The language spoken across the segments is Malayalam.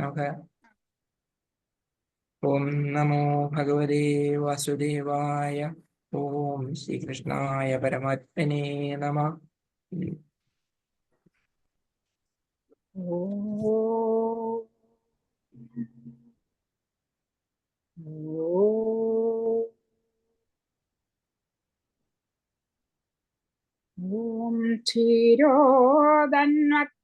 നമുക്ക് ഓം നമോ ഭഗവതേ വാസുദേവായ ഓം ശ്രീകൃഷ്ണായ പരമാത്മനേ നമ. ॐ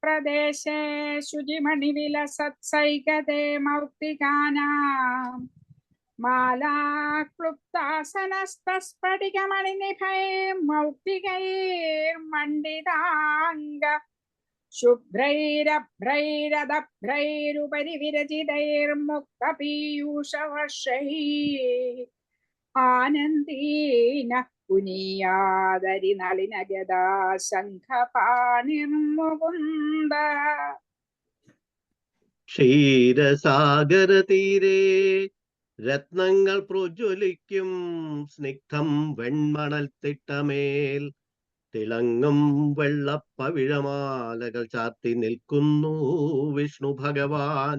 क्षीरोदन्वत्प्रदेशे शुचिमणिविलसत्सैकते मौक्तिकानाम् मालाक्लुप्तासनस्तस्फटिकमणिनिभैर्मौक्तिकैर्मण्डिताङ्ग शुभ्रैरभ्रैरदभ्रैरुपरि विरचितैर्मुक्तपीयूषवर्षैः ആനന്ദീന പുനീയാതരി നളിന ഗദാശംഖപാണിർമുകുന്ദ ക്ഷീരസാഗര തീരെ രത്നങ്ങൾ പ്രജ്വലിക്കും സ്നിഗ്ധം വെൺമണൽ തിട്ടമേൽ. തിളങ്ങും വെള്ളപ്പവിഴമാലകൾ ചാർത്തി നിൽക്കുന്നു വിഷ്ണു ഭഗവാൻ.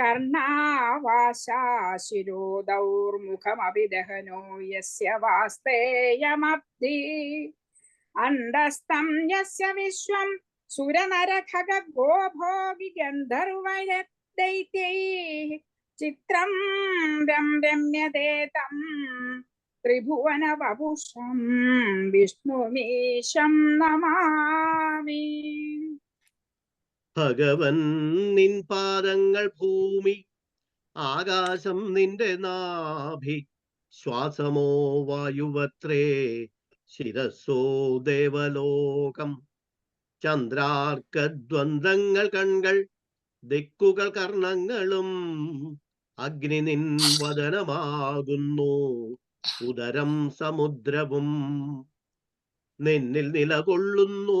कर्णावाशाशिरोदौर्मुखमभिदहनो यस्य वास्तेयमब्धि अण्डस्तं यस्य विश्वं सुरनरखगो भोगि गन्धर्वदैत्यैः चित्रं रं रम्यते तं त्रिभुवनवपुषं विष्णुमीशं नमा ഭഗവൻ നിൻ പാദങ്ങൾ ഭൂമി ആകാശം നിന്റെ നാഭി ശ്വാസമോ വായുവത്രേ ശിരസോ ദേവലോകം. ചന്ദ്രാർക്ക ദ്വന്ദ്ങ്ങൾ കൺകൾ ദിക്കുകൾ കർണങ്ങളും അഗ്നി നിൻ വദനമാകുന്നു ഉദരം സമുദ്രവും നിന്നിൽ നിലകൊള്ളുന്നു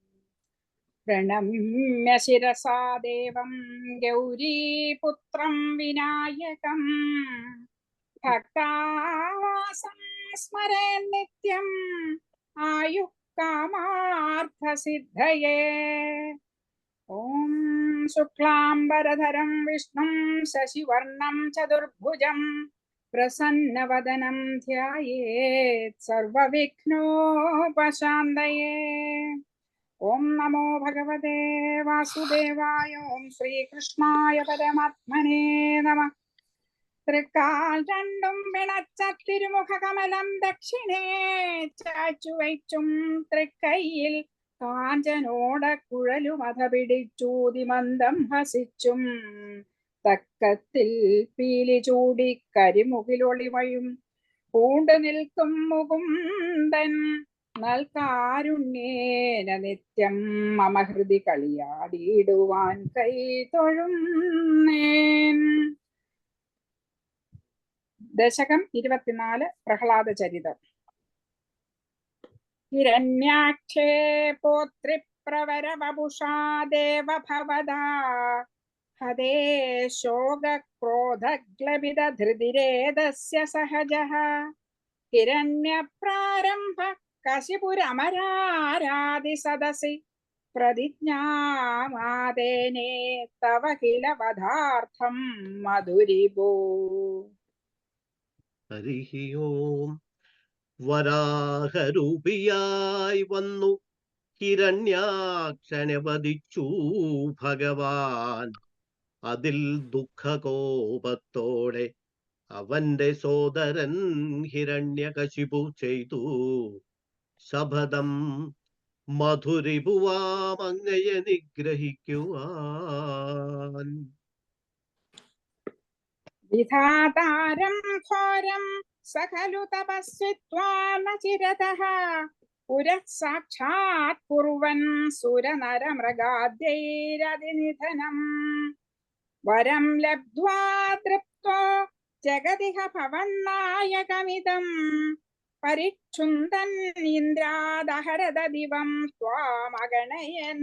प्रणम्य शिरसा देवं गौरीपुत्रं विनायकम्। भक्तावासं स्मरेन् नित्यम्। आयुः कामार्थसिद्धये। ॐ शुक्लाम्बरधरं विष्णुं शशिवर्णं चतुर्भुजम्। प्रसन्नवदनं ध्यायेत् सर्वविघ्नोपशान्तये। ഓം നമോ ഭഗവതേ വാസുദേവായ ഓം ശ്രീകൃഷ്ണായ പരമാത്മനേ നമ. തൃക്കാൽ രണ്ടും പിണച്ച തിരുമുഖകമലം ദക്ഷിണേ ചാച്ചുവയ്ച്ചും തൃക്കൈയിൽ കാഞ്ചനോട കുഴലുമത പിടിച്ചൂതി പിടിച്ചൂതിമന്ദം ഹസിച്ചും. തക്കത്തിൽ പീലി ചൂടി കരിമുകിലൊളിവയും പൂണ്ടു നിൽക്കും മുകുന്ദൻ നൽകാരുണ്യേന നിത്യം മമ ഹൃദി കളിയാടിയിടുവാൻ കൈ തൊഴുന്നേൻ. ദശകം ഇരുപത്തിനാല് പ്രഹ്ലാദ ചരിതം ഹിരണ്യാക്ഷേ പോത്രിപ്രവരവപുഷാ ദേവഭവദാ ഹതേ ശോകക്രോധഗ്ലപിതധൃതിരേതസ്യ സഹജഃ. ഹിരണ്യപ്രാരംഭ കശിപുരമരാരാതി സദസി പ്രതിജ്ഞാമാതേനെ തവ കില വധാർത്ഥം മധുരിപോ ഹരി വരാഹരൂപിയായി വന്നു. ഹിരണ്യാക്ഷനെ വധിച്ചു ഭഗവാൻ. അതിൽ ദുഃഖകോപത്തോടെ അവന്റെ സോദരൻ ഹിരണ്യകശിപു ചെയ്തു. ശപഥം മധുരിപുവാമങ്ങയെ നിഗ്രഹിക്കുവാൻ വിധാതാരം ഘോരം സഖലു തപസ്വിത്വാന ചിരതഃ പുരഃ സാക്ഷാത് കുർവൻ സുരനരമൃഗാദ്യൈരതിനിധനം വരം ലബ്ധ്വാ തൃപ്തോ ജഗതിഹ ഭവന്നായകമിദം പരിക്ഷുന്ദൻ ഇന്ദ്രാദഹരത ദിവം സ്വാമഗണയൻ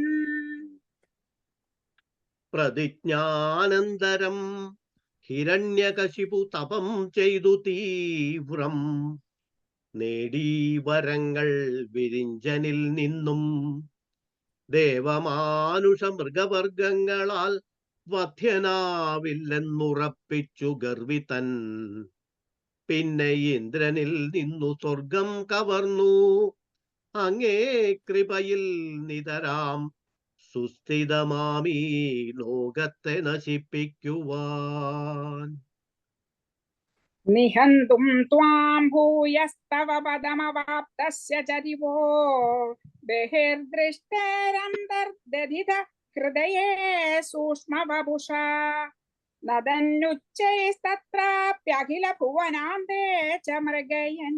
പ്രതിജ്ഞാനന്തരം ഹിരണ്യകശിപു തപം ചെയ്തു തീവ്രം. നേടീ വരങ്ങൾ വിരിഞ്ചനിൽ നിന്നും ദേവമാനുഷ മൃഗവർഗങ്ങളാൽ വധ്യനാവില്ലെന്നുറപ്പിച്ചു ഗർവിതൻ. പിന്നെ ഇന്ദ്രനിൽ നിന്നു സ്വർഗം കവർന്നു. അങ്ങേ കൃപയിൽ നിതരാം. സുസ്ഥിതമാമീ ലോകത്തെ നശിപ്പിക്കുവാൻ. നിഹന്തും ത്വാം ഭൂയസ്തവ പദമവാപ്തസ്യ ചരിവോ. ബഹിർദൃഷ്ടേരന്തർദധിത ഹൃദയേ സൂക്ഷ്മവപുഷ. ഭുവനാന്തേ ച മൃഗയൻ.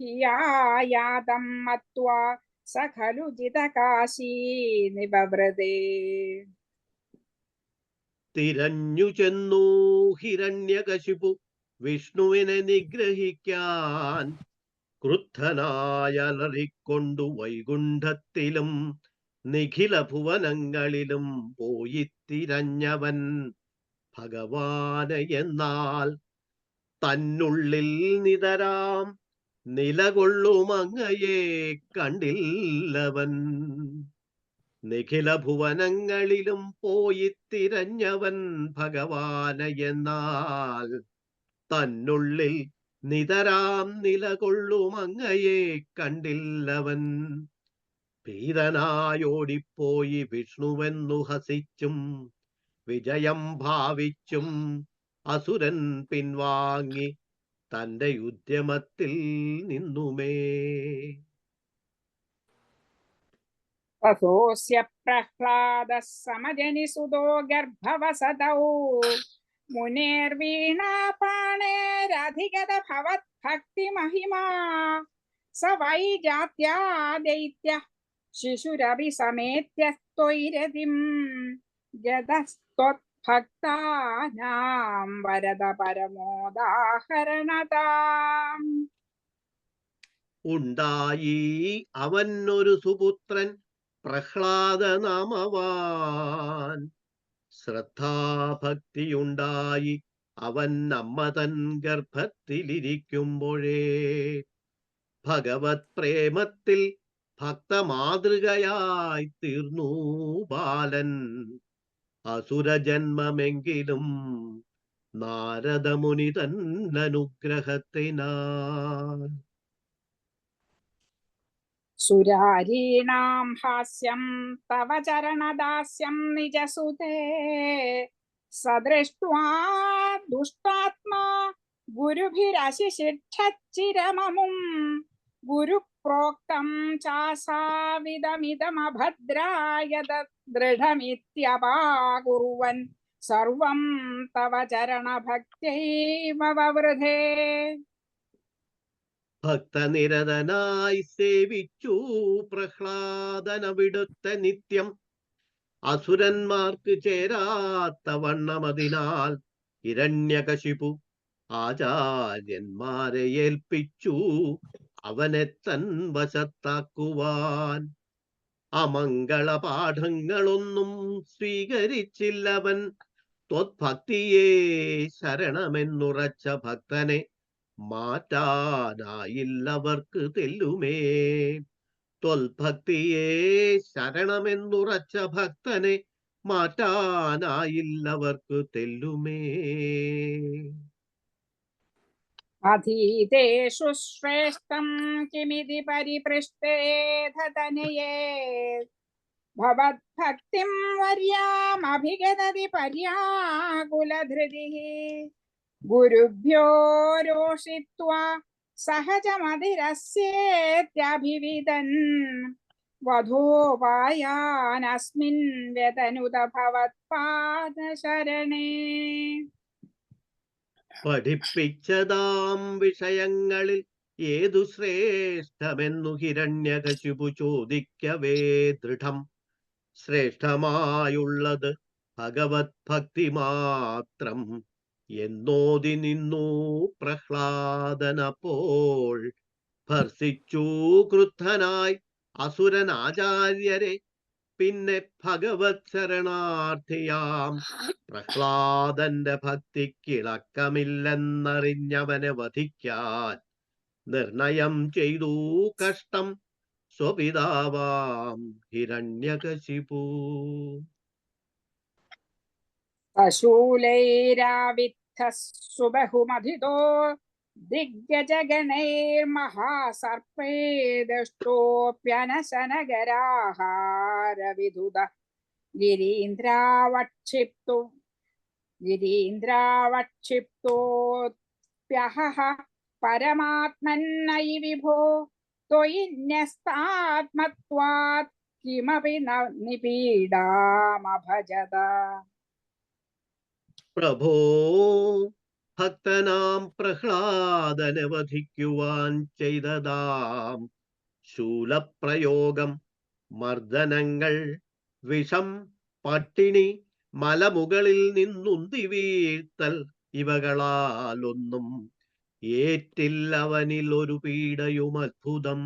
ഭിയായാതം മത്വാ സ ഖലു ജിതകാശീ നിബവൃതേ തിരഞ്ഞു ചെന്നു ഹിരണ്യകശിപു വിഷ്ണുവിനെ നിഗ്രഹിക്കാൻ ക്രുദ്ധനായ അലറിക്കൊണ്ടു വൈകുണ്ഠത്തിലും നിഖില ഭുവനങ്ങളിലും പോയി തിരഞ്ഞവൻ ഭഗവാന് എന്നാൽ തന്നുള്ളിൽ നിതരാം നിലകൊള്ളുമങ്ങയെ കണ്ടില്ലവൻ. നിഖില ഭുവനങ്ങളിലും പോയി തിരഞ്ഞവൻ ഭഗവാന് എന്നാൽ തന്നുള്ളിൽ നിതരാം നിലകൊള്ളുമങ്ങയെ കണ്ടില്ലവൻ. ഭീതനായോടിപ്പോയി വിഷ്ണുവെന്നു ഹസിച്ചും വിജയം ഭാവിച്ചും അസുരൻ പിൻവാങ്ങി തന്റെ ഉദ്യമത്തിൽ നിന്നുമേ. വസോസ്യ പ്രഹ്ലാദ സമജനി സുതോ ഗർഭവസതൗ. മുനേർവീണാപാണേരധിഗത ഭവത് ഭക്തി മഹിമാ. സ വൈ ജാത്യാ ദൈത്യ ശിശുരവി സമേത്യസ്ത്വൈരതിം ജതസ്ത്വത്ഭക്താനാം വരദ പരമോദാഹരണതാം ഉണ്ടായി അവനൊരു സുപുത്രൻ പ്രഹ്ലാദ നാമവാൻ ശ്രദ്ധാഭക്തിയുണ്ടായി അവൻ നമ്മതൻ ഗർഭത്തിലിരിക്കുമ്പോഴേ. ഭഗവത് പ്രേമത്തിൽ ഭക്തമാതൃകയായി തീർന്നു ബാലൻ. असुरजन्मेम नारद मुनि तुग्रहते सुरारीणाम दुष्टात्मा गुरुभिराशिषिच्छिरममुं गुरु गुरुभिरशिशिक्षच्चिरममुं गुरुप्रोक्तं चासाविदमिदमभद्राय दृढमित्यपाकुर्वन् सर्वं तव चरणभक्त्यैव ववृधे ഭക്തനിരതനായി സേവിച്ചു പ്രഹ്ലാദനവിടുത്തെ നിത്യം അസുരന്മാർക്ക് ചേരാത്ത വണ്ണമതിനാൽ ഹിരണ്യകശിപു ആചാര്യന്മാരെ ഏൽപ്പിച്ചു അവനെ തൻ വശത്താക്കുവാൻ. അമംഗള പാഠങ്ങളൊന്നും സ്വീകരിച്ചില്ലവൻ. ത്വത്ഭക്തിയെ ശരണമെന്നുറച്ച ഭക്തനെ മാറ്റാനായില്ലവർക്ക് തെല്ലുമേ. ത്വൽഭക്തിയെ ശരണമെന്നുറച്ച ഭക്തനെ മാറ്റാനായില്ലവർക്ക് തെല്ലുമേ. अधीतेषु श्रेष्ठम् किमिति परिपृष्टे धतनये। भवद्भक्तिं वर्यामभिगदति पर्याकुलधृतिः। गुरुभ्यो रोषित्वा सहजमधिरस्येत्यभिविदन्। वधोपायानस्मिन् व्यतनुत भवत्पादशरणे। പഠിപ്പിച്ചതാം വിഷയങ്ങളിൽ ഏതു ശ്രേഷ്ഠമെന്നു ഹിരണ്യകശിപു ചോദിക്കവേ ദൃഢം. ശ്രേഷ്ഠമായുള്ളത് ഭഗവത് ഭക്തി മാത്രം. എന്നോതി നിന്നു പ്രഹ്ലാദനപ്പോൾ ഭർസിച്ചു ക്രുദ്ധനായി അസുരനാചാര്യരെ പിന്നെ ഭഗവത് ശരണാർത്ഥിയാം പ്രഹ്ലാദന്റെ ഭക്തിക്കിളക്കമില്ലെന്നറിഞ്ഞവനെ വധിക്കാൻ നിർണയം ചെയ്തു കഷ്ടം സ്വപിതാവാം ഹിരണ്യകശിപു. അശൂലൈരാവിദ്ധ സുബഹുമധിതോ दिग्गजगणैर्महासर्पैदष्टोऽप्यनशनगराहारविधुद गिरीन्द्रावक्षिप्तु वक्षिप्तो गिरीन्द्रावक्षिप्तोऽप्यहः परमात्मन्नयि विभो। त्वयि न्यस्तात्मत्वात् किमपि न निपीडामभजत प्रभो ഭക്തനാം പ്രഹ്ലാദനവധിക്കുവാൻ ചെയ്തതാം. ശൂലപ്രയോഗം മർദ്ദനങ്ങൾ വിഷം പട്ടിണി മലമുകളിൽ നിന്നുന്തി വീഴ്ത്തൽ ഇവകളാലൊന്നും ഏറ്റില്ലവനിൽ ഒരു പീഡയും അത്ഭുതം.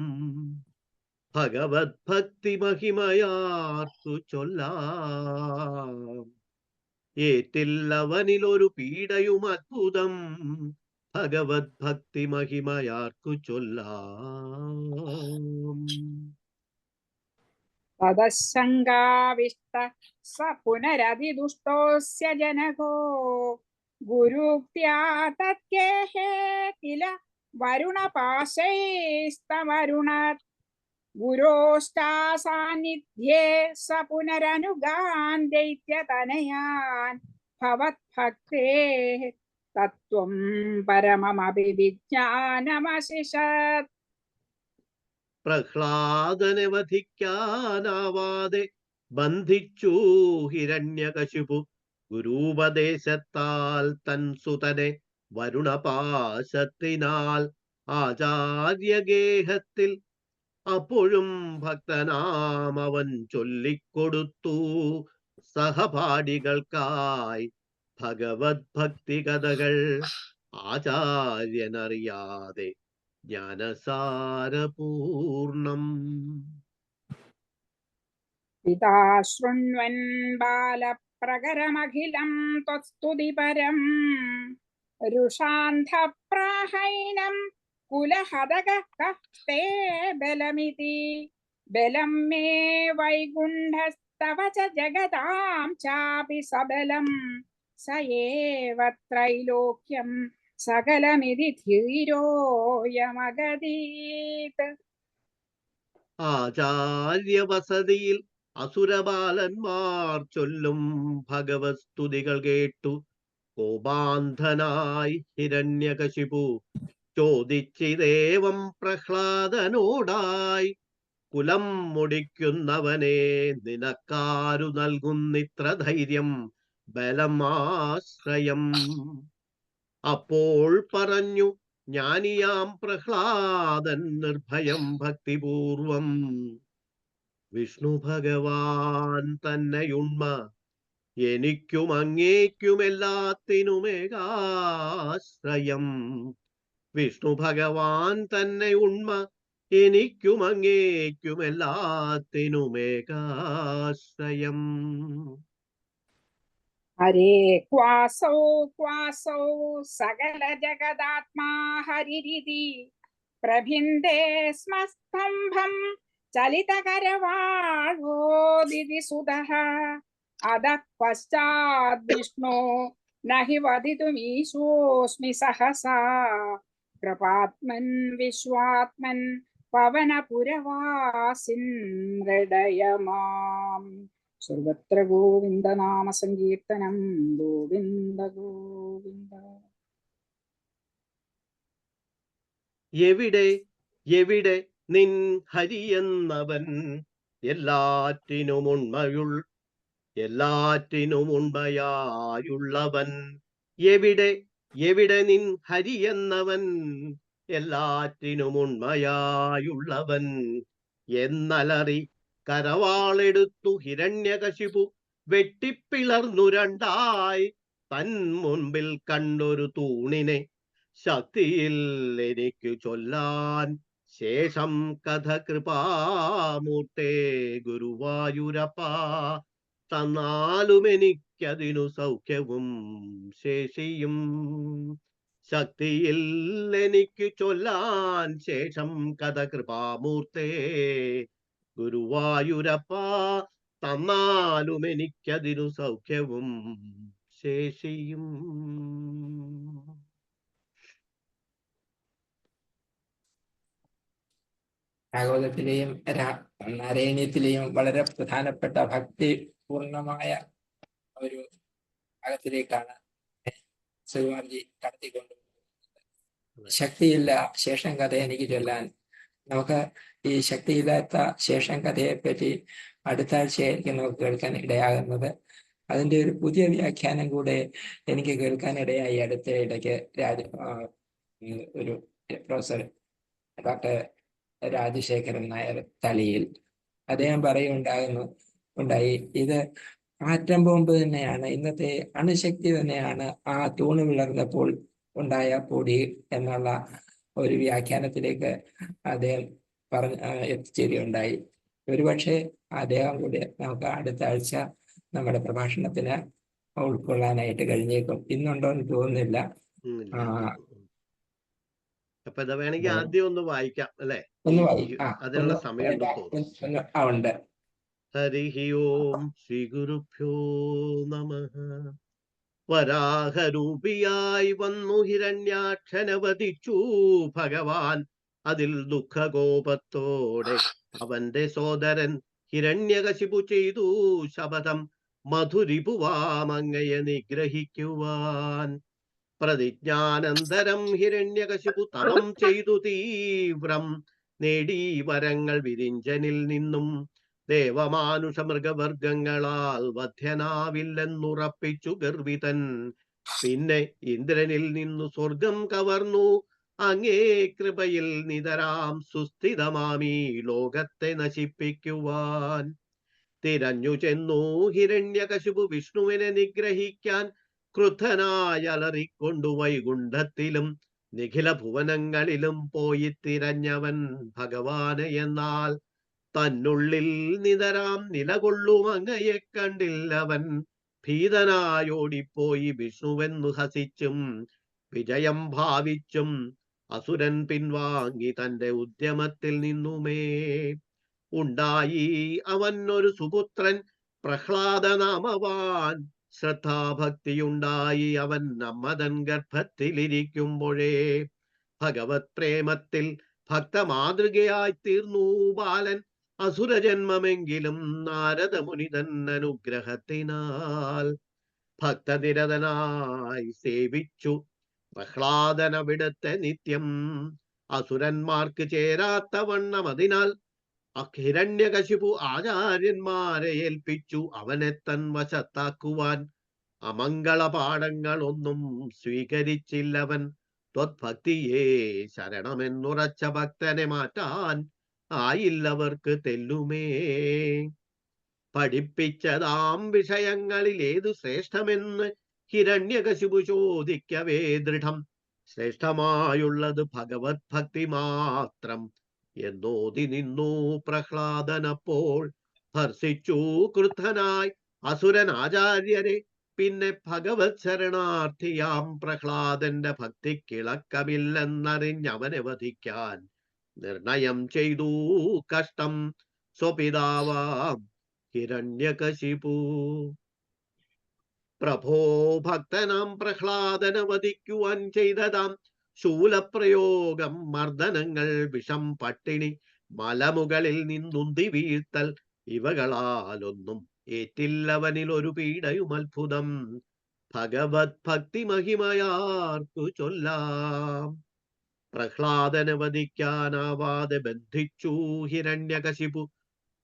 ഭഗവത് ഭക്തി മഹിമയാർത്തു ചൊല്ലാം. ഏറ്റില്ലവനിൽ ഒരു പീഡയും അത്ഭുതം. ഭഗവത് ഭക്തി മഹിമയാർക്കു ചൊല്ലാം. തദശങ്കാവിഷ്ട സ പുനരതിദുഷ്ടോസ്യ ജനകോ. ഗുരുക്ത്യാ വരുണപാശൈസ്തവരുണ ഗുരോഷ്ടാസാന്നിധ്യേ സ പുനരനുഗാൻ ദൈത്യതനയാൻ ഭവത്ഭക്തേ തത്വം പരമമപി വിജ്ഞാനമശിഷത് പ്രഹ്ലാദനെ വധിക്കാനാവാതെ ബന്ധിച്ചു ഹിരണ്യകശിപു ഗുരൂപദേശത്താൽ തൻ സുതനെ വരുണപാശത്തിനാൽ ആചാര്യഗേഹത്തിൽ അപ്പോഴും ഭക്തനാം അവൻ ചൊല്ലിക്കൊടുത്തു. സഹപാഠികൾക്കായി ഭഗവത് ഭക്തി കഥകൾ ആചാര്യനറിയാതെ ജ്ഞാനസാരപൂർണം. പിതാ ശൃണ്വൻ ബാലപ്രകരമഖിലം ത്വസ്തുതിപരം. രുഷാന്ധപ്രാഹൈനം ബലം മേ വൈകുണ്ഠസ്തവ ച ജഗതാം ചാപി സബലം സ ഏവ ത്രൈലോക്യം സകലമിതി ധീരോയമഗതീത് ആചാര്യവസതിയിൽ അസുരബാലന്മാർ ചൊല്ലും ഭഗവത് സ്തുതികൾ കേട്ടു. കോപാന്ധനായി ഹിരണ്യകശിപു. ചോദിച്ചിതേവം പ്രഹ്ലാദനോടായി. കുലം മുടിക്കുന്നവനെ നിനക്കാരു നൽകുന്നിത്ര ധൈര്യം ബലമാശ്രയം അപ്പോൾ പറഞ്ഞു ജ്ഞാനിയാം പ്രഹ്ലാദൻ നിർഭയം ഭക്തിപൂർവം. വിഷ്ണു ഭഗവാൻ തന്നെയുണ്മ. എനിക്കും അങ്ങേക്കുമെല്ലാത്തിനുമേകാശ്രയം. വിഷ്ണു ഭഗവാൻ തന്നെ ഉണ്മ എനിക്കും അങ്ങേക്കുമെല്ലാത്തിനുമേകാശ്രയം ഹരേ ക്വാസൗ ക്വാസൗ സകല ജഗദാത്മാ ഹരിരിതി പ്രഭിന്ദേ സ്മ സ്തംഭം ചലിതകരവാഴോദിതി സുതഃ അധ പശ്ചാത് വിഷ്ണോ നഹി വദിതുമീശോസ്മി സഹസാ കൃപാത്മൻ വിശ്വാത്മൻ പവനപുരവാസിൻ ഹൃദയമാം സർവത്ര ഗോവിന്ദ നാമ സങ്കീർത്തനം ഗോവിന്ദ ഗോവിന്ദ. എവിടെ എവിടെ നിൻ ഹരിയെന്നവൻ എല്ലാറ്റിനും ഉണ്മയുൾ എല്ലാറ്റിനും ഉണ്മയായുള്ളവൻ എവിടെ എവിടെ നിൻ ഹരിയെന്നവൻ? എല്ലാറ്റിനും ഉണ്മയായുള്ളവൻ. എന്നലറി കരവാളെടുത്തു ഹിരണ്യകശിപു വെട്ടിപ്പിളർന്നു രണ്ടായി. തൻ മുൻപിൽ കണ്ടൊരു തൂണിനെ ശക്തിയിൽ എനിക്ക് ചൊല്ലാൻ ശേഷം കഥ കൃപാമൂർത്തേ ഗുരുവായൂരപ്പ. തന്നാലും എനിക്കതിനു സൗഖ്യവും ശേഷിയും ശക്തിയിൽ എനിക്ക് ചൊല്ലാൻ ശേഷം കഥ കൃപാമൂർത്തേ ഗുരുവായൂരപ്പ തന്നാലും എനിക്കതിനു സൗഖ്യവും ശേഷിയും ഭാഗവതത്തിലെയും നാരായണീയത്തിലെയും വളരെ പ്രധാനപ്പെട്ട ഭക്തി പൂർണമായ ഒരു അകത്തിലേക്കാണ് സുകുമാർജി കടത്തിക്കൊണ്ട് ശക്തിയില്ല ശേഷം കഥ എനിക്ക് ചൊല്ലാൻ. നമുക്ക് ഈ ശക്തിയില്ലാത്ത ശേഷം കഥയെ പറ്റി അടുത്ത ആഴ്ചയായിരിക്കും നമുക്ക് കേൾക്കാൻ ഇടയാകുന്നത്. അതിന്റെ ഒരു പുതിയ വ്യാഖ്യാനം കൂടെ എനിക്ക് കേൾക്കാൻ ഇടയായി അടുത്ത ഇടയ്ക്ക് രാജ ഒരു പ്രൊഫസർ ഡോക്ടർ രാജശേഖരൻ നായർ തളിയിൽ. അദ്ദേഹം പറയുണ്ടാകുന്നു ഉണ്ടായി. ഇത് ആറ്റം ബോംബ് തന്നെയാണ്. ഇന്നത്തെ അണുശക്തി തന്നെയാണ് ആ തൂണ് വിളർന്നപ്പോൾ ഉണ്ടായ പൊടി എന്നുള്ള ഒരു വ്യാഖ്യാനത്തിലേക്ക് അദ്ദേഹം പറഞ്ഞ എത്തിച്ചേരുകയുണ്ടായി. ഒരുപക്ഷെ അദ്ദേഹം കൂടി നമുക്ക് അടുത്ത ആഴ്ച നമ്മുടെ പ്രഭാഷണത്തിന് ഉൾക്കൊള്ളാനായിട്ട് കഴിഞ്ഞേക്കും. ഇന്നുണ്ടോ എന്ന് തോന്നുന്നില്ല. അപ്പൊ ഇത് വേണമെങ്കിൽ ആദ്യം ഒന്ന് വായിക്കാം അല്ലേ? അതിനുള്ള ആ ഉണ്ട്. ഹരി ഓം ശ്രീ ഗുരുഭ്യോ നമ വരാഹരൂപിയായി വന്നു ഹിരണ്യാക്ഷനവധിച്ചു ഭഗവാൻ അതിൽ ദുഃഖകോപത്തോടെ അവന്റെ സോദരൻ ഹിരണ്യകശിപു ചെയ്തു ശപഥം മധുരിപുവാമങ്ങയെ നിഗ്രഹിക്കുവാൻ। പ്രതിജ്ഞാനന്തരം ഹിരണ്യകശിപു തപം ചെയ്തു തീവ്രം നേടി വരങ്ങൾ വിരിഞ്ചനിൽ നിന്നും ദേവമാനുഷ മൃഗവർഗങ്ങളാൽ വധ്യനാവില്ലെന്നുറപ്പിച്ചു ഗർവിതൻ പിന്നെ ഇന്ദ്രനിൽ നിന്നു സ്വർഗം കവർന്നു. അങ്ങേ കൃപയിൽ നിതരാം സുസ്ഥിതമാമീ ലോകത്തെ നശിപ്പിക്കുവാൻ. തിരഞ്ഞു ചെന്നു ഹിരണ്യകശുപു വിഷ്ണുവിനെ നിഗ്രഹിക്കാൻ. ക്രുദ്ധനായി അലറിക്കൊണ്ടു വൈകുണ്ഠത്തിലും നിഖില ഭുവനങ്ങളിലും പോയി തിരഞ്ഞവൻ ഭഗവാന് എന്നാൽ തന്നുള്ളിൽ നിതരാം നിലകൊള്ളും അങ്ങയെ കണ്ടില്ലവൻ ഭീതനായോടിപ്പോയി വിഷ്ണുവെന്നു ഹസിച്ചും വിജയം ഭാവിച്ചും അസുരൻ പിൻവാങ്ങി തന്റെ ഉദ്യമത്തിൽ നിന്നുമേ. ഉണ്ടായി അവൻ ഒരു സുപുത്രൻ പ്രഹ്ലാദനാമവാൻ. ശ്രദ്ധാഭക്തിയുണ്ടായി അവൻ നമ്മതൻ ഗർഭത്തിലിരിക്കുമ്പോഴേ. ഭഗവത് പ്രേമത്തിൽ ഭക്തമാതൃകയായി തീർന്നു ബാലൻ. അസുരജന്മമെങ്കിലും നാരദമുനിതൻ അനുഗ്രഹത്തിനാൽ ഭക്തനിരതനായി സേവിച്ചു. പ്രഹ്ലാദനവിടത്തെ നിത്യം അസുരന്മാർക്ക് ചേരാത്ത വണ്ണം അതിനാൽ ഹിരണ്യകശിപു ആചാര്യന്മാരെ ഏൽപ്പിച്ചു. അവനെ തൻ വശത്താക്കുവാൻ അമംഗള പാഠങ്ങളൊന്നും സ്വീകരിച്ചില്ലവൻ. ത്വത്ഭക്തിയെ ശരണമെന്നുറച്ച ഭക്തനെ മാറ്റാൻ ആയില്ലവർക്ക് തെല്ലുമേ. പഠിപ്പിച്ചതാം വിഷയങ്ങളിൽ ഏതു ശ്രേഷ്ഠമെന്ന് ഹിരണ്യകശിപു ചോദിക്കവേ ദൃഢം. ശ്രേഷ്ഠമായുള്ളത് ഭഗവത് ഭക്തി മാത്രം. എന്നോതി നിന്നു പ്രഹ്ലാദനപ്പോൾ ഭർഷിച്ചു ക്രുദ്ധനായി അസുരൻ ആചാര്യരെ. പിന്നെ ഭഗവത് ശരണാർത്ഥിയാം പ്രഹ്ലാദന്റെ ഭക്തിക്കിളക്കമില്ലെന്നറിഞ്ഞവനെ വധിക്കാൻ നിർണയം ചെയ്തു കഷ്ടം സ്വപിതാവാം ഹിരണ്യകശിപു. പ്രഭോ ഭക്തനാം പ്രഹ്ലാദന വധിക്കുവാൻ ചെയ്തതാം ശൂലപ്രയോഗം മർദ്ദനങ്ങൾ വിഷം പട്ടിണി മലമുകളിൽ നിന്നുന്തി വീഴ്ത്തൽ ഇവകളാലൊന്നും ഏറ്റില്ലവനിൽ ഒരു പീഡയും അത്ഭുതം ഭഗവത് ഭക്തി മഹിമയാർക്കു ചൊല്ലാം. പ്രഹ്ലാദനെ വധിക്കാനാവാതെ ബന്ധിച്ചു ഹിരണ്യകശിപു.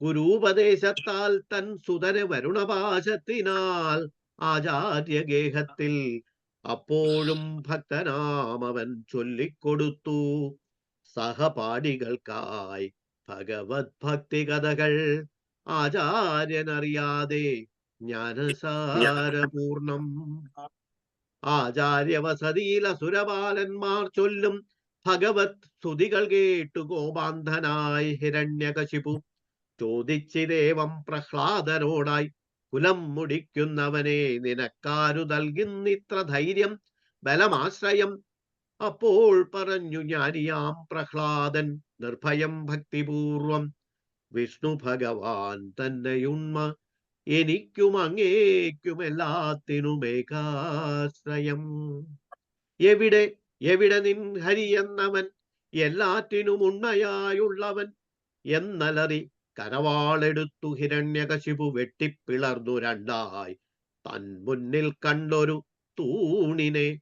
ഗുരുപദേശത്താൽ തൻ സുതന വരുണപാശത്തിനാൽ ആചാര്യഗേഹത്തിൽ അപ്പോഴും ഭക്തനാമവൻ ചൊല്ലിക്കൊടുത്തു. സഹപാഠികൾക്കായി ഭഗവത് ഭക്തി കഥകൾ. ആചാര്യനറിയാതെ ജ്ഞാനസാരപൂർണം. ആചാര്യവസതിയിൽ അസുരപാലന്മാർ ചൊല്ലും ഭഗവത് സ്തുതികൾ കേട്ടു ഗോപാന്ധനായി ഹിരണ്യകശിപു. ചോദിച്ചിദേവം പ്രഹ്ലാദനോടായി കുലം മുടിക്കുന്നവനെ നിനക്കാരു നൽകുന്നിത്ര ധൈര്യം ബലമാശ്രയം. അപ്പോൾ പറഞ്ഞു ഞാനിയാം പ്രഹ്ലാദൻ നിർഭയം ഭക്തിപൂർവം. വിഷ്ണു ഭഗവാൻ തന്നെയുണ്മ. എനിക്കും അങ്ങേക്കും എല്ലാത്തിനുമേകാശ്രയം എവിടെ എവിടെ നിൻ ഹരി എന്നവൻ എല്ലാറ്റിനും ഉണ്ണയായുള്ളവൻ എന്നലറി കരവാളെടുത്തു ഹിരണ്യകശിപു വെട്ടിപ്പിളർന്നു രണ്ടായി. തൻ മുന്നിൽ കണ്ടൊരു തൂണിനെ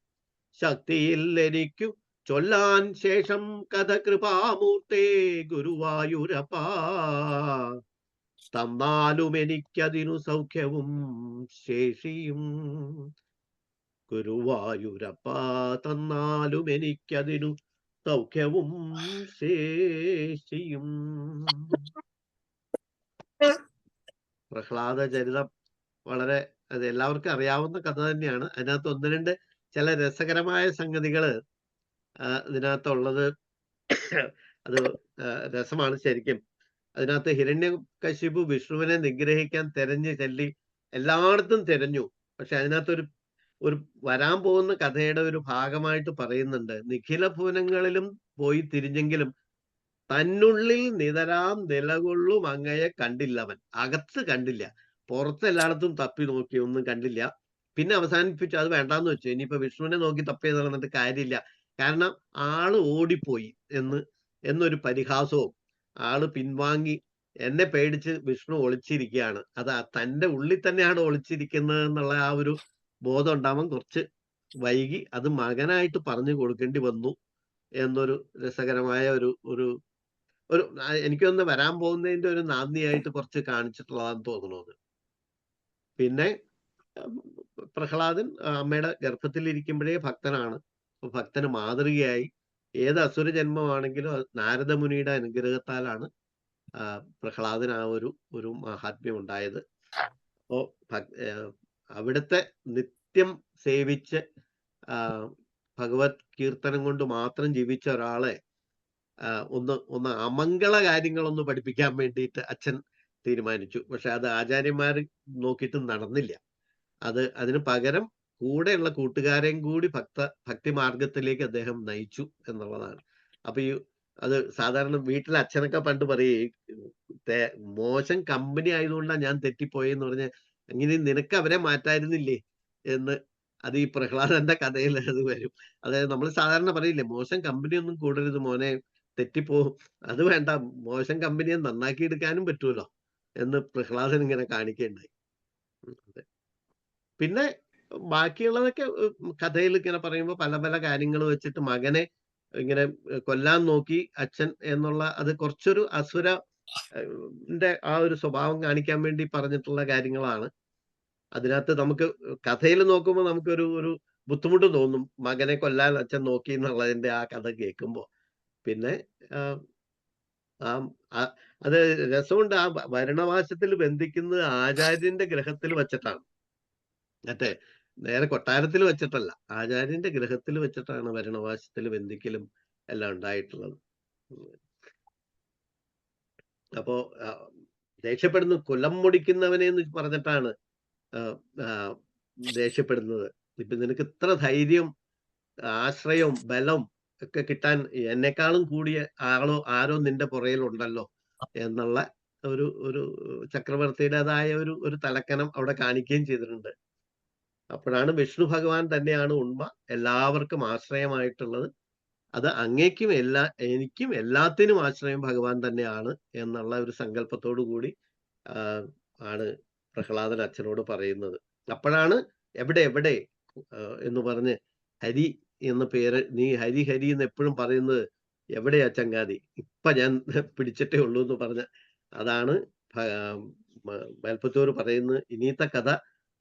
ശക്തിയില്ലെനിക്കു ചൊല്ലാൻ ശേഷം കഥ കൃപാമൂർത്തേ ഗുരുവായൂരപ്പാ. തന്നാലും എനിക്കതിനു സൗഖ്യവും ശേഷിയും ഗുരുവായൂരപ്പ തന്നാലും എനിക്കതിനു സൗഖ്യവും ശേഷിയും. പ്രഹ്ലാദ ചരിതം വളരെ അത് എല്ലാവർക്കും അറിയാവുന്ന കഥ തന്നെയാണ്. അതിനകത്ത് ഒന്ന് രണ്ട് ചില രസകരമായ സംഗതികൾ ഇതിനകത്തുള്ളത്. അത് രസമാണ് ശരിക്കും. അതിനകത്ത് ഹിരണ്യകശിപു വിഷ്ണുവിനെ നിഗ്രഹിക്കാൻ തെരഞ്ഞു ചെല്ലി എല്ലായിടത്തും തെരഞ്ഞു. പക്ഷെ അതിനകത്തൊരു ഒരു വരാൻ പോകുന്ന കഥയുടെ ഒരു ഭാഗമായിട്ട് പറയുന്നുണ്ട്. നിഖില ഭുവനങ്ങളിലും പോയി തിരിഞ്ഞെങ്കിലും തന്നുള്ളിൽ നിതരാം നിലകൊള്ളും അങ്ങയെ കണ്ടില്ലവൻ. അകത്ത് കണ്ടില്ല. പുറത്ത് എല്ലായിടത്തും തപ്പി നോക്കി ഒന്നും കണ്ടില്ല. പിന്നെ അവസാനിപ്പിച്ചു അത് വേണ്ടാന്ന് വെച്ചു. ഇനിയിപ്പോ വിഷ്ണുവിനെ നോക്കി തപ്പി നടന്നിട്ട് കാര്യമില്ല. കാരണം ആൾ ഓടിപ്പോയി എന്ന് എന്നൊരു പരിഹാസവും ആൾ പിൻവാങ്ങി എന്നെ പേടിച്ച് വിഷ്ണു ഒളിച്ചിരിക്കുകയാണ്. അത് തന്റെ ഉള്ളിൽ തന്നെയാണ് ഒളിച്ചിരിക്കുന്നത് എന്നുള്ള ആ ഒരു ബോധം ഉണ്ടാവാൻ കുറച്ച് വൈകി അത് മകനായിട്ട് പറഞ്ഞു കൊടുക്കേണ്ടി വന്നു എന്നൊരു രസകരമായ ഒരു ഒരു ഒരു എനിക്ക് എനിക്കൊന്ന് വരാൻ പോകുന്നതിന്റെ ഒരു നാന്ദിയായിട്ട് കുറച്ച് കാണിച്ചിട്ടുള്ളതാന്ന് തോന്നുന്നു പിന്നെ പ്രഹ്ലാദൻ അമ്മയുടെ ഗർഭത്തിലിരിക്കുമ്പോഴേ ഭക്തനാണ്. അപ്പൊ ഭക്തന് മാതൃകയായി ഏത് അസുര ജന്മമാണെങ്കിലും നാരദമുനിയുടെ അനുഗ്രഹത്താലാണ് പ്രഹ്ലാദൻ ആ ഒരു ഒരു മഹാത്മ്യം ഉണ്ടായത്. അപ്പോ അവിടുത്തെ നിത്യം സേവിച്ച് ഭഗവത് കീർത്തനം കൊണ്ട് മാത്രം ജീവിച്ച ഒരാളെ ഒന്ന് ഒന്ന് അമംഗള കാര്യങ്ങളൊന്ന് പഠിപ്പിക്കാൻ വേണ്ടിയിട്ട് അച്ഛൻ തീരുമാനിച്ചു. പക്ഷെ അത് ആചാര്യന്മാർ നോക്കിയിട്ട് നടന്നില്ല. അത് അതിന് പകരം കൂടെയുള്ള കൂട്ടുകാരെയും കൂടി ഭക്ത ഭക്തി മാർഗത്തിലേക്ക് അദ്ദേഹം നയിച്ചു എന്നുള്ളതാണ്. അപ്പൊ ഈ അത് സാധാരണ വീട്ടിൽ അച്ഛനൊക്കെ പണ്ട് പറയേ മോശം കമ്പനി ആയതുകൊണ്ടാണ് ഞാൻ തെറ്റിപ്പോയെന്ന് പറഞ്ഞ അങ്ങനെ നിനക്ക് അവരെ മാറ്റായിരുന്നില്ലേ? എന്ന് അത് ഈ പ്രഹ്ലാദന്റെ കഥയിൽ അത് വരും. അതായത് നമ്മൾ സാധാരണ പറയില്ലേ മോശം കമ്പനി ഒന്നും കൂടരുത് മോനെ തെറ്റിപ്പോവും. അത് വേണ്ട മോശം കമ്പനിയെ നന്നാക്കി എടുക്കാനും പറ്റുമല്ലോ എന്ന് പ്രഹ്ലാദൻ ഇങ്ങനെ കാണിക്കുകയുണ്ടായി പിന്നെ ബാക്കിയുള്ളതൊക്കെ കഥയിൽ ഇങ്ങനെ പറയുമ്പോൾ പല പല കാര്യങ്ങൾ വെച്ചിട്ട് മകനെ ഇങ്ങനെ കൊല്ലാൻ നോക്കി അച്ഛൻ എന്നുള്ള അത് കുറച്ചൊരു അസുര ആ ഒരു സ്വഭാവം കാണിക്കാൻ വേണ്ടി പറഞ്ഞിട്ടുള്ള കാര്യങ്ങളാണ്. അതിനകത്ത് നമുക്ക് കഥയിൽ നോക്കുമ്പോൾ നമുക്കൊരു ഒരു ബുദ്ധിമുട്ട് തോന്നും. മകനെ കൊല്ലാൻ അച്ഛൻ നോക്കി എന്നുള്ളതിന്റെ ആ കഥ കേൾക്കുമ്പോൾ പിന്നെ ആ, അത് രസമുണ്ട്. ആ വരണവാശത്തിൽ ബന്ധിക്കുന്നത് ആചാര്യന്റെ ഗ്രഹത്തിൽ വെച്ചിട്ടാണ്. മറ്റേ നേരെ കൊട്ടാരത്തിൽ വെച്ചിട്ടല്ല. ആചാര്യന്റെ ഗ്രഹത്തിൽ വെച്ചിട്ടാണ് വരണവാസത്തിൽ ബന്ധിക്കലും എല്ലാം ഉണ്ടായിട്ടുള്ളത്. അപ്പോ ദേഷ്യപ്പെടുന്നു കൊല്ലം മുടിക്കുന്നവനെ എന്ന് പറഞ്ഞിട്ടാണ് ദേഷ്യപ്പെടുന്നത്. ഇപ്പൊ നിനക്ക് ഇത്ര ധൈര്യം ആശ്രയം ബലം ഒക്കെ കിട്ടാൻ എന്നെക്കാളും കൂടിയ ആളോ ആരോ നിന്റെ പുറയിലുണ്ടല്ലോ എന്നുള്ള ഒരു ഒരു ചക്രവർത്തിയുടേതായ ഒരു ഒരു തലക്കനം അവിടെ കാണിക്കുകയും ചെയ്തിട്ടുണ്ട്. അപ്പോഴാണ് വിഷ്ണു ഭഗവാൻ തന്നെയാണ് ഉണ്മ എല്ലാവർക്കും ആശ്രയമായിട്ടുള്ളത്. അത് അങ്ങേക്കും എല്ലാ എനിക്കും എല്ലാത്തിനും ആശ്രയം ഭഗവാൻ തന്നെയാണ് എന്നുള്ള ഒരു സങ്കല്പത്തോടു കൂടി ആണ് പ്രഹ്ലാദൻ അച്ഛനോട് പറയുന്നത്. അപ്പോഴാണ് എവിടെ എവിടെ എന്ന് പറഞ്ഞ് ഹരി എന്ന പേര് നീ ഹരി ഹരി എന്ന് എപ്പോഴും പറയുന്നത് എവിടെയാ ചങ്ങാതി? ഇപ്പൊ ഞാൻ പിടിച്ചിട്ടേ ഉള്ളൂ എന്ന് പറഞ്ഞ അതാണ് മേൽപ്പത്തൂർ പറയുന്നത് ഇനിയത്തെ കഥ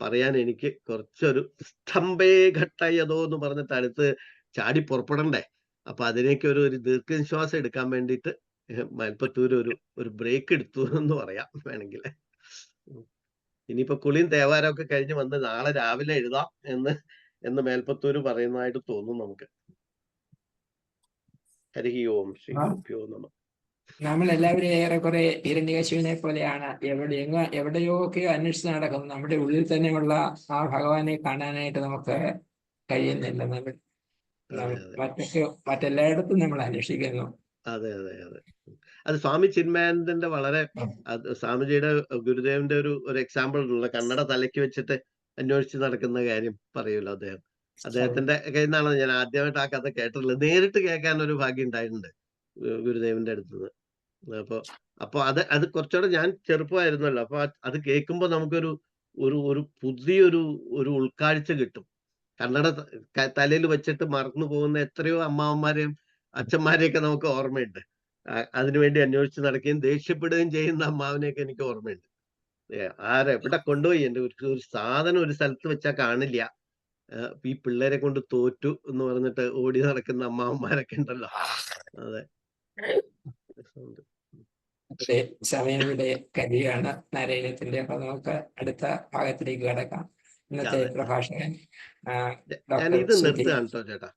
പറയാൻ എനിക്ക് കുറച്ചൊരു സ്തംഭേ ഘട്ടയതോ എന്ന് പറഞ്ഞിട്ട് അടുത്ത് ചാടി പുറപ്പെടണ്ടേ? അപ്പൊ അതിനേക്ക് ഒരു ഒരു ദീർഘനിശ്വാസം എടുക്കാൻ വേണ്ടിയിട്ട് മൽപ്പത്തൂർ ഒരു ഒരു ബ്രേക്ക് എടുത്തു എന്ന് പറയാം വേണമെങ്കിൽ. ഇനിയിപ്പോ കുളിയും തേവാരം ഒക്കെ കഴിഞ്ഞ് വന്ന് നാളെ രാവിലെ എഴുതാം എന്ന് എന്ന് മേൽപ്പത്തൂര് പറയുന്നതായിട്ട് തോന്നും നമുക്ക്. ഹരി ഓം ശ്രീ ഗുരുഭ്യോ നമ. നമ്മൾ എല്ലാവരും ഏറെക്കുറെ ഹിരണ്യകശുവിനെ പോലെയാണ്. എവിടെ എങ്ങ എവിടെയോ ഒക്കെ അന്വേഷിച്ച് നടക്കുന്നു. നമ്മുടെ ഉള്ളിൽ തന്നെയുള്ള ആ ഭഗവാനെ കാണാനായിട്ട് നമുക്ക് കഴിയുന്നില്ല. നമ്മൾ. മറ്റൊക്കെ മറ്റെല്ലായിടത്തും നമ്മൾ അന്വേഷിക്കുന്നു. അതെ അതെ അതെ. അത് സ്വാമി ചിന്മയാനന്ദന്റെ വളരെ സ്വാമിജിയുടെ ഗുരുദേവന്റെ ഒരു ഒരു എക്സാമ്പിൾ ഉണ്ടല്ലോ. കണ്ണട തലയ്ക്ക് വെച്ചിട്ട് അന്വേഷിച്ച് നടക്കുന്ന കാര്യം പറയുമല്ലോ അദ്ദേഹം. അദ്ദേഹത്തിന്റെ കയ്യിൽ നിന്നാണ് ഞാൻ ആദ്യമായിട്ട് ആ കഥ കേട്ടിട്ടുള്ളത്. നേരിട്ട് കേൾക്കാൻ ഒരു ഭാഗ്യം ഉണ്ടായിട്ടുണ്ട് ഗുരുദേവന്റെ അടുത്ത് നിന്ന് അപ്പൊ അപ്പൊ അത് അത് കുറച്ചുകൂടെ ഞാൻ ചെറുപ്പമായിരുന്നല്ലോ. അപ്പൊ അത് കേൾക്കുമ്പോൾ കേൾക്കുമ്പോ നമുക്കൊരു ഒരു ഒരു പുതിയൊരു ഒരു ഉൾക്കാഴ്ച കിട്ടും. കണ്ണട തലയിൽ വെച്ചിട്ട് മറന്നു പോകുന്ന എത്രയോ അമ്മാവന്മാരെയും അച്ഛന്മാരെയൊക്കെ നമുക്ക് ഓർമ്മയുണ്ട്. അതിനുവേണ്ടി അന്വേഷിച്ച് നടക്കുകയും ദേഷ്യപ്പെടുകയും ചെയ്യുന്ന അമ്മാവനെയൊക്കെ എനിക്ക് ഓർമ്മയുണ്ട്. ആരെ എവിടെ കൊണ്ടുപോയി. എന്റെ ഒരു ഒരു സാധനം ഒരു സ്ഥലത്ത് വെച്ചാൽ കാണില്ല. ഈ പിള്ളേരെ കൊണ്ട് തോറ്റു എന്ന് പറഞ്ഞിട്ട് ഓടി നടക്കുന്ന അമ്മാവന്മാരൊക്കെ ഉണ്ടല്ലോ. അതെ. സമയം ഇവിടെ കരിയാണ് നാരായണത്തിന്റെ അപ്പൊ നമുക്ക് അടുത്ത ഭാഗത്തിലേക്ക് കടക്കാം. ഇന്നത്തെ. പ്രഭാഷകൻ ഞാൻ ഇത്. നിർത്തുകയാണ് കേട്ടോ ചേട്ടാ